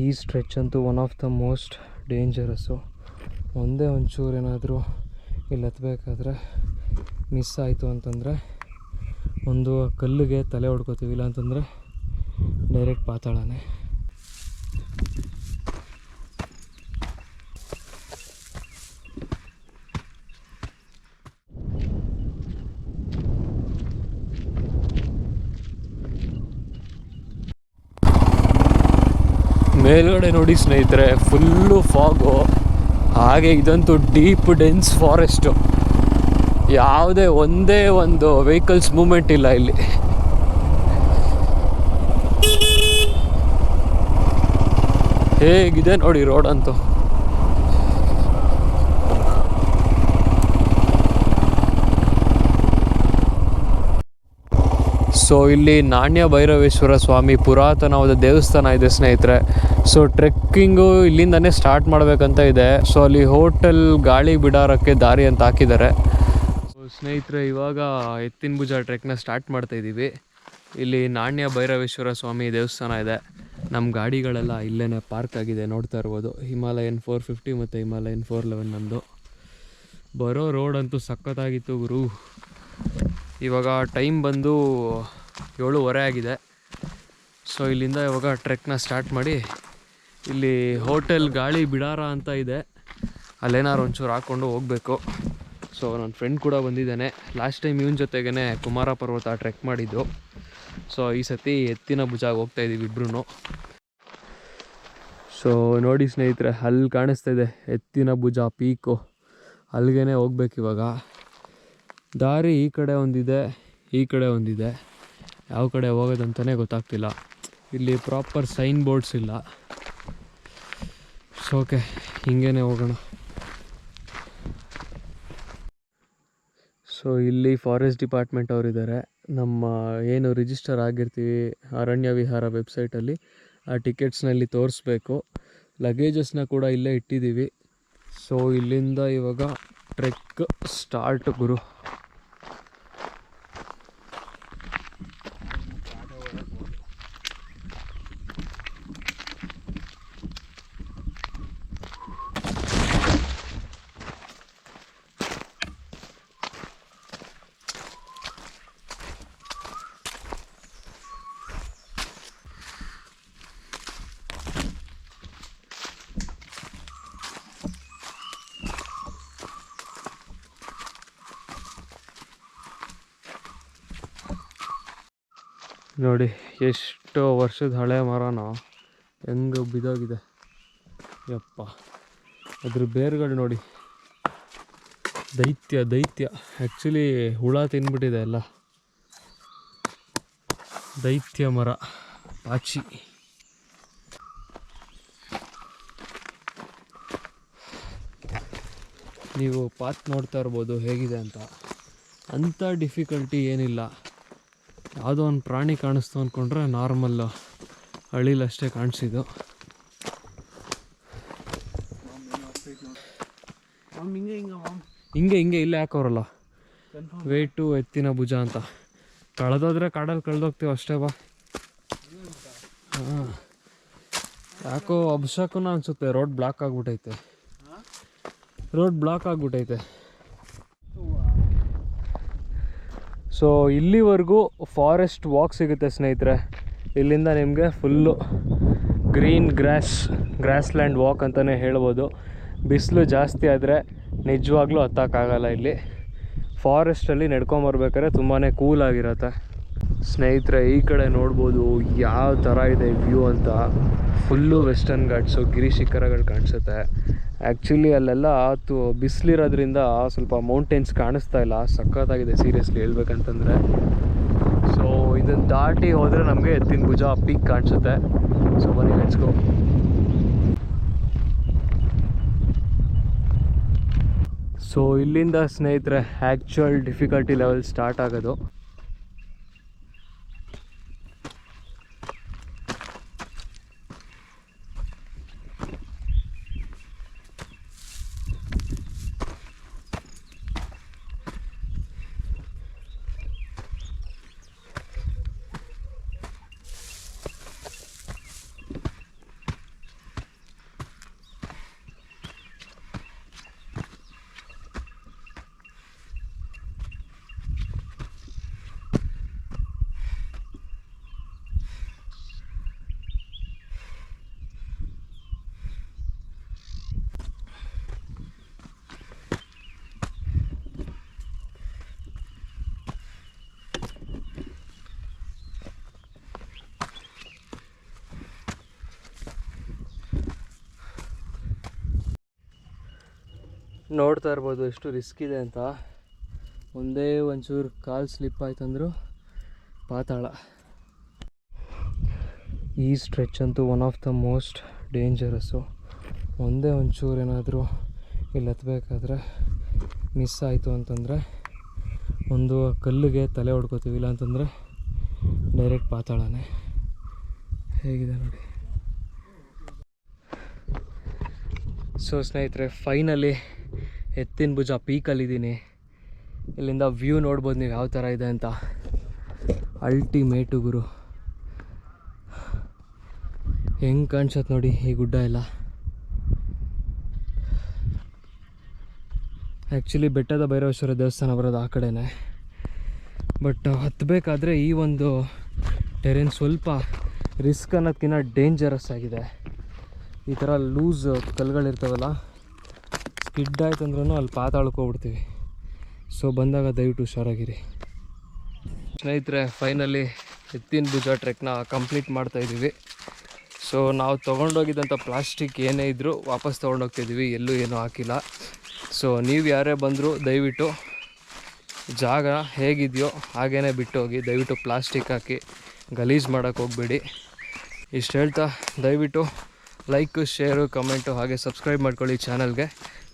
ಈ ಸ್ಟ್ರೆಚ್ ಅಂತೂ one of the most dangerous ಒಂದೇ ಒಂಚೂರು ಏನಾದರೂ ಇಲ್ಲಿ ಹತ್ಬೇಕಾದ್ರೆ ಮಿಸ್ ಆಯಿತು ಅಂತಂದರೆ ಒಂದು ಕಲ್ಲಿಗೆ ತಲೆ ಹೊಡ್ಕೋತೀವಿ ಇಲ್ಲ ಅಂತಂದರೆ ಡೈರೆಕ್ಟ್ ಪಾತಾಳನೇ. ಮೇಲ್ಗಡೆ ನೋಡಿ ಸ್ನೇಹಿತರೆ ಫುಲ್ಲು ಫಾಗು ಹಾಗೆ ಇದಂತೂ ಡೀಪ್ ಡೆನ್ಸ್ ಫಾರೆಸ್ಟು ಯಾವುದೇ, ಒಂದೇ ಒಂದು ವೆಹಿಕಲ್ಸ್ ಮೂಮೆಂಟ್ ಇಲ್ಲ ಇಲ್ಲಿ. ಹೇಗಿದೆ ನೋಡಿ ರೋಡ್ ಅಂತೂ. ಸೊ ಇಲ್ಲಿ ನಾಣ್ಯ ಭೈರವೇಶ್ವರ ಸ್ವಾಮಿ ಪುರಾತನವಾದ ದೇವಸ್ಥಾನ ಇದೆ ಸ್ನೇಹಿತರೆ. ಸೊ ಟ್ರೆಕ್ಕಿಂಗು ಇಲ್ಲಿಂದನೇ ಸ್ಟಾರ್ಟ್ ಮಾಡಬೇಕಂತ ಇದೆ. ಸೊ ಅಲ್ಲಿ ಹೋಟೆಲ್ ಗಾಳಿ ಬಿಡಾರಕ್ಕೆ ದಾರಿ ಅಂತ ಹಾಕಿದ್ದಾರೆ. ಸೊ ಸ್ನೇಹಿತರೆ, ಇವಾಗ ಎತ್ತಿನ ಭುಜ ಟ್ರೆಕ್ನ ಸ್ಟಾರ್ಟ್ ಮಾಡ್ತಾ ಇದ್ದೀವಿ. ಇಲ್ಲಿ ನಾಣ್ಯ ಭೈರವೇಶ್ವರ ಸ್ವಾಮಿ ದೇವಸ್ಥಾನ ಇದೆ. ನಮ್ಮ ಗಾಡಿಗಳೆಲ್ಲ ಇಲ್ಲೇ ಪಾರ್ಕ್ ಆಗಿದೆ, ನೋಡ್ತಾ ಇರ್ಬೋದು. ಹಿಮಾಲಯನ್ ಫೋರ್ ಫಿಫ್ಟಿ ಮತ್ತು ಹಿಮಾಲಯನ್ ಫೋರ್ ಲೆವೆನ್ ನಮ್ಮದು ಬರೋ ರೋಡ್ ಅಂತೂ ಸಖತ್ತಾಗಿತ್ತು ಗುರು. ಇವಾಗ ಟೈಮ್ ಬಂದು ಏಳುವರೆ ಆಗಿದೆ. ಸೊ ಇಲ್ಲಿಂದ ಇವಾಗ ಟ್ರೆಕ್ನ ಸ್ಟಾರ್ಟ್ ಮಾಡಿ ಇಲ್ಲಿ ಹೋಟೆಲ್ ಗಾಳಿ ಬಿಡಾರ ಅಂತ ಇದೆ. ಅಲ್ಲೇನಾರು ಒಂಚೂರು ಹಾಕ್ಕೊಂಡು ಹೋಗಬೇಕು. ಸೊ ನನ್ನ ಫ್ರೆಂಡ್ ಕೂಡ ಬಂದಿದ್ದಾನೆ. ಲಾಸ್ಟ್ ಟೈಮ್ ಇವನ ಜೊತೆಗೇ ಕುಮಾರ ಪರ್ವತ ಟ್ರೆಕ್ ಮಾಡಿದ್ದು. ಸೊ ಈ ಸತಿ ಎತ್ತಿನ ಭುಜಾಗ ಹೋಗ್ತಾ ಇದ್ದೀವಿ ಇಬ್ರು ಸೊ ನೋಡಿ ಸ್ನೇಹಿತರೆ, ಅಲ್ಲಿ ಕಾಣಿಸ್ತಾ ಇದೆ ಎತ್ತಿನ ಭುಜ ಪೀಕು ಅಲ್ಲಿಗೇ ಹೋಗ್ಬೇಕು ಇವಾಗ. ದಾರಿ ಈ ಕಡೆ ಒಂದಿದೆ, ಈ ಕಡೆ ಒಂದಿದೆ. ಯಾವ ಕಡೆ ಹೋಗೋದಂತಲೇ ಗೊತ್ತಾಗ್ತಿಲ್ಲ. ಇಲ್ಲಿ ಪ್ರಾಪರ್ ಸೈನ್ ಬೋರ್ಡ್ಸ್ ಇಲ್ಲ. ಸೊ ಓಕೆ ಹಿಂಗೇನೆ ಹೋಗೋಣ. ಸೊ ಇಲ್ಲಿ ಫಾರೆಸ್ಟ್ ಡಿಪಾರ್ಟ್ಮೆಂಟ್ ಅವರಿದ್ದಾರೆ. ನಮ್ಮ ಏನು ರಿಜಿಸ್ಟರ್ ಆಗಿರ್ತೀವಿ, ಅರಣ್ಯ ವಿಹಾರ ವೆಬ್ಸೈಟಲ್ಲಿ ಆ ಟಿಕೆಟ್ಸ್ನಲ್ಲಿ ತೋರಿಸ್ಬೇಕು. ಲಗೇಜಸ್ನ ಕೂಡ ಇಲ್ಲೇ ಇಟ್ಟಿದ್ದೀವಿ. ಸೊ ಇಲ್ಲಿಂದ ಇವಾಗ ಟ್ರೆಕ್ ಸ್ಟಾರ್ಟ್ ಗುರು. ನೋಡಿ, ಎಷ್ಟು ವರ್ಷದ ಹಳೆ ಮರನ ಹೆಂಗೆ ಬಿದ್ದೋಗಿದೆ ಯಪ್ಪ, ಅದ್ರ ಬೇರುಗಳು ನೋಡಿ. ದೈತ್ಯ ದೈತ್ಯ. ಆ್ಯಕ್ಚುಲಿ ಹುಳ ತಿಂದ್ಬಿಟ್ಟಿದೆ ಎಲ್ಲ. ದೈತ್ಯ ಮರ, ಪಾಚಿ. ನೀವು ಪಾತ್ ನೋಡ್ತಾ ಇರ್ಬೋದು, ಹೇಗಿದೆ ಅಂತ. ಅಂಥ ಡಿಫಿಕಲ್ಟಿ ಏನಿಲ್ಲ. ಯಾವುದೋ ಒಂದು ಪ್ರಾಣಿ ಕಾಣಿಸ್ತು ಅಂದ್ಕೊಂಡ್ರೆ ನಾರ್ಮಲ್ ಹಳ್ಳಿಲಷ್ಟೇ ಕಾಣಿಸಿದ್ದು. ಹಿಂಗೆ ಹಿಂಗೆ ಇಲ್ಲೇ ಹಾಕೋರಲ್ಲ. ವೇಟು ಎತ್ತಿನ ಭುಜ ಅಂತ. ಕಳೆದೋದ್ರೆ ಕಾಡಲ್ಲಿ ಕಳೆದೋಗ್ತೀವಿ ಅಷ್ಟೇ ಬಾ. ಹಾಂ. ಯಾಕೋ ಅಭಿಷೇಕನ ಅನಿಸುತ್ತೆ ರೋಡ್ ಬ್ಲಾಕ್ ಆಗ್ಬಿಟ್ಟೈತೆ ರೋಡ್ ಬ್ಲಾಕ್ ಆಗ್ಬಿಟ್ಟೈತೆ ಸೊ ಇಲ್ಲಿವರೆಗೂ ಫಾರೆಸ್ಟ್ ವಾಕ್ ಸಿಗುತ್ತೆ ಸ್ನೇಹಿತರೆ. ಇಲ್ಲಿಂದ ನಿಮಗೆ full green grass grassland walk ಅಂತಲೇ ಹೇಳ್ಬೋದು. ಬಿಸಿಲು ಜಾಸ್ತಿ ಆದರೆ ನಿಜವಾಗ್ಲೂ ಹತ್ತಕ್ಕಾಗಲ್ಲ ಇಲ್ಲಿ. ಫಾರೆಸ್ಟಲ್ಲಿ ನಡ್ಕೊಂಬರ್ಬೇಕಾದ್ರೆ ತುಂಬಾ ಕೂಲ್ ಆಗಿರತ್ತೆ. ಸ್ನೇಹಿತರೆ, ಈ ಕಡೆ ನೋಡ್ಬೋದು ಯಾವ ಥರ ಇದೆ ವ್ಯೂ ಅಂತ. ಫುಲ್ಲು ವೆಸ್ಟರ್ನ್ ಘಾಟ್ಸು ಗಿರಿ ಶಿಖರಗಳು ಕಾಣಿಸುತ್ತೆ. ಆ್ಯಕ್ಚುಲಿ ಅಲ್ಲೆಲ್ಲ ತು ಬಿಸಿಲಿರೋದ್ರಿಂದ ಸ್ವಲ್ಪ ಮೌಂಟೇನ್ಸ್ ಕಾಣಿಸ್ತಾ ಇಲ್ಲ. ಸಖತ್ತಾಗಿದೆ ಸೀರಿಯಸ್ಲಿ ಹೇಳ್ಬೇಕಂತಂದರೆ. ಸೊ ಇದನ್ನು ದಾಟಿ ಹೋದರೆ ನಮಗೆ ಎತ್ತಿನ ಭುಜ ಪೀಕ್ ಕಾಣಿಸುತ್ತೆ. ಸೊ ಬನ್ನಿ ಲೆಟ್ಸ್ ಗೋ ಸೊ ಇಲ್ಲಿಂದ ಸ್ನೇಹಿತರೆ ಆ್ಯಕ್ಚುಯಲ್ ಡಿಫಿಕಲ್ಟಿ ಲೆವೆಲ್ ಸ್ಟಾರ್ಟ್ ಆಗೋದು. ನೋಡ್ತಾ ಇರ್ಬೋದು ಎಷ್ಟು ರಿಸ್ಕ್ ಇದೆ ಅಂತ. ಒಂದೇ ಒಂಚೂರು ಕಾಲು ಸ್ಲಿಪ್ ಆಯ್ತಂದ್ರು ಪಾತಾಳ. ಈ ಸ್ಟ್ರೆಚ್ ಅಂತೂ one of the most dangerous ಒಂದೇ ಒಂಚೂರು ಏನಾದರೂ ಇಲ್ಲಿ ಹತ್ಬೇಕಾದ್ರೆ ಮಿಸ್ ಆಯಿತು ಅಂತಂದರೆ ಒಂದು ಕಲ್ಲಿಗೆ ತಲೆ ಹೊಡ್ಕೋತೀವಿ ಇಲ್ಲ ಅಂತಂದರೆ ಡೈರೆಕ್ಟ್ ಪಾತಾಳನೇ. ಹೇಗಿದೆ ನೋಡಿ. ಸೊ ಸ್ನೇಹಿತರೆ ಫೈನಲಿ ಎತ್ತಿನ ಭುಜ ಪೀಕಲ್ಲಿದ್ದೀನಿ ಇಲ್ಲಿಂದ ವ್ಯೂ ನೋಡ್ಬೋದು ನೀವು ಯಾವ ಥರ ಇದೆ ಅಂತ. ಅಲ್ಟಿಮೇಟು ಗುರು. ಹೆಂಗೆ ಕಾಣಿಸತ್ತೆ ನೋಡಿ ಈ ಗುಡ್ಡ ಎಲ್ಲ. ಆ್ಯಕ್ಚುಲಿ ಬೆಟ್ಟದ ಭೈರವೇಶ್ವರ ದೇವಸ್ಥಾನ ಬರೋದು ಆ ಕಡೆನೇ. ಬಟ್ ಹತ್ತಬೇಕಾದ್ರೆ ಈ ಒಂದು ಟೆರೇನ್ ಸ್ವಲ್ಪ ರಿಸ್ಕ್ ಅನ್ನೋದಕ್ಕಿಂತ ಡೇಂಜರಸ್ ಆಗಿದೆ. ಈ ಥರ ಲೂಸ್ ಕಲ್ಗಳಿರ್ತಾವಲ್ಲ. ಸ್ಕಿಡ್ ಅಂದ್ರೂ ಅಲ್ಲಿ ಪಾತಾಳ್ಕೊಬಿಡ್ತೀವಿ ಸೊ ಬಂದಾಗ ದಯವಿಟ್ಟು ಹುಷಾರಾಗಿರಿ. ಸ್ನೇಹಿತರೆ ಫೈನಲಿ ಎತ್ತಿನ ಭುಜ ಟ್ರೆಕ್ನ ಕಂಪ್ಲೀಟ್ ಮಾಡ್ತಾ ಇದ್ದೀವಿ. ಸೊ ನಾವು ತೊಗೊಂಡೋಗಿದ್ದಂಥ ಪ್ಲಾಸ್ಟಿಕ್ ಏನೇ ಇದ್ದರೂ ವಾಪಸ್ ತೊಗೊಂಡೋಗ್ತಿದ್ದೀವಿ. ಎಲ್ಲೂ ಏನೂ ಹಾಕಿಲ್ಲ. ಸೊ ನೀವು ಯಾರೇ ಬಂದರೂ ದಯವಿಟ್ಟು ಜಾಗ ಹೇಗಿದೆಯೋ ಹಾಗೇ ಬಿಟ್ಟು ಹೋಗಿ ದಯವಿಟ್ಟು ಪ್ಲಾಸ್ಟಿಕ್ ಹಾಕಿ ಗಲೀಜು ಮಾಡೋಕ್ಕೆ ಹೋಗಬೇಡಿ. ಇಷ್ಟು ಹೇಳ್ತಾ ದಯವಿಟ್ಟು ಲೈಕು ಶೇರು ಕಮೆಂಟು ಹಾಗೆ ಸಬ್ಸ್ಕ್ರೈಬ್ ಮಾಡ್ಕೊಳ್ಳಿ ಚಾನಲ್ಗೆ